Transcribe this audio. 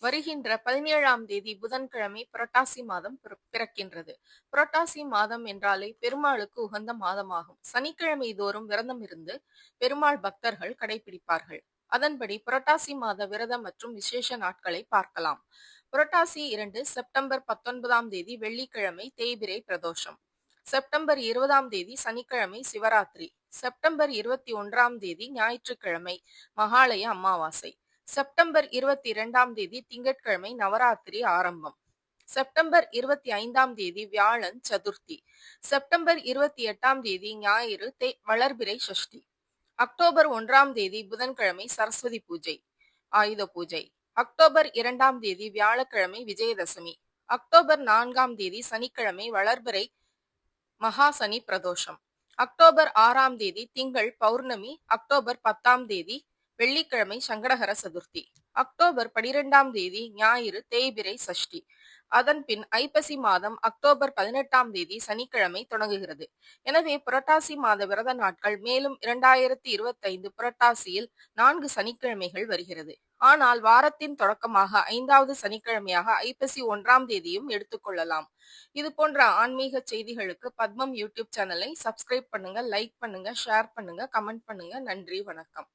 வருகின்ற பதினேழாம் தேதி புதன்கிழமை புரட்டாசி மாதம் பிற- பிறக்கின்றது. புரட்டாசி மாதம் என்றாலே பெருமாளுக்கு உகந்த மாதமாகும். சனிக்கிழமை தோறும் விரதம் இருந்து பெருமாள் பக்தர்கள் கடைபிடிப்பார்கள். அதன்படி புரட்டாசி மாத விரதம் மற்றும் விசேஷ நாட்களை பார்க்கலாம். புரட்டாசி இரண்டு செப்டம்பர் பத்தொன்பதாம் தேதி வெள்ளிக்கிழமை தேய்பிரை பிரதோஷம். செப்டம்பர் இருபதாம் தேதி சனிக்கிழமை சிவராத்திரி. செப்டம்பர் இருபத்தி ஒன்றாம் தேதி ஞாயிற்றுக்கிழமை மகாலய அமாவாசை. செப்டம்பர் இருபத்தி இரண்டாம் தேதி திங்கட்கிழமை நவராத்திரி ஆரம்பம். செப்டம்பர் இருபத்தி ஐந்தாம் தேதி வியாழன் சதுர்த்தி. செப்டம்பர் இருபத்தி எட்டாம் தேதி ஞாயிறு தே வளர்பிறை சஷ்டி அக்டோபர் ஒன்றாம் தேதி புதன்கிழமை சரஸ்வதி பூஜை ஆயுத பூஜை. அக்டோபர் இரண்டாம் தேதி வியாழக்கிழமை விஜயதசமி. அக்டோபர் நான்காம் தேதி சனிக்கிழமை வளர்பிறை மகா சனி பிரதோஷம். அக்டோபர் ஆறாம் தேதி திங்கள் பௌர்ணமி. அக்டோபர் பத்தாம் தேதி வெள்ளிக்கிழமை சங்கடகர சதுர்த்தி. அக்டோபர் பனிரெண்டாம் தேதி ஞாயிறு தேய்பிரை சஷ்டி. அதன் பின் ஐப்பசி மாதம் அக்டோபர் பதினெட்டாம் தேதி சனிக்கிழமை தொடங்குகிறது. எனவே புரட்டாசி மாத விரத நாட்கள் மேலும் இரண்டாயிரத்தி இருபத்தைந்து புரட்டாசியில் நான்கு சனிக்கிழமைகள் வருகிறது. ஆனால் வாரத்தின் தொடக்கமாக ஐந்தாவது சனிக்கிழமையாக ஐப்பசி ஒன்றாம் தேதியும் எடுத்துக்கொள்ளலாம் இது போன்ற ஆன்மீக செய்திகளுக்கு பத்மம் யூடியூப் சேனலை சப்ஸ்கிரைப் பண்ணுங்க லைக் பண்ணுங்க ஷேர் பண்ணுங்க கமெண்ட் பண்ணுங்க. நன்றி வணக்கம்.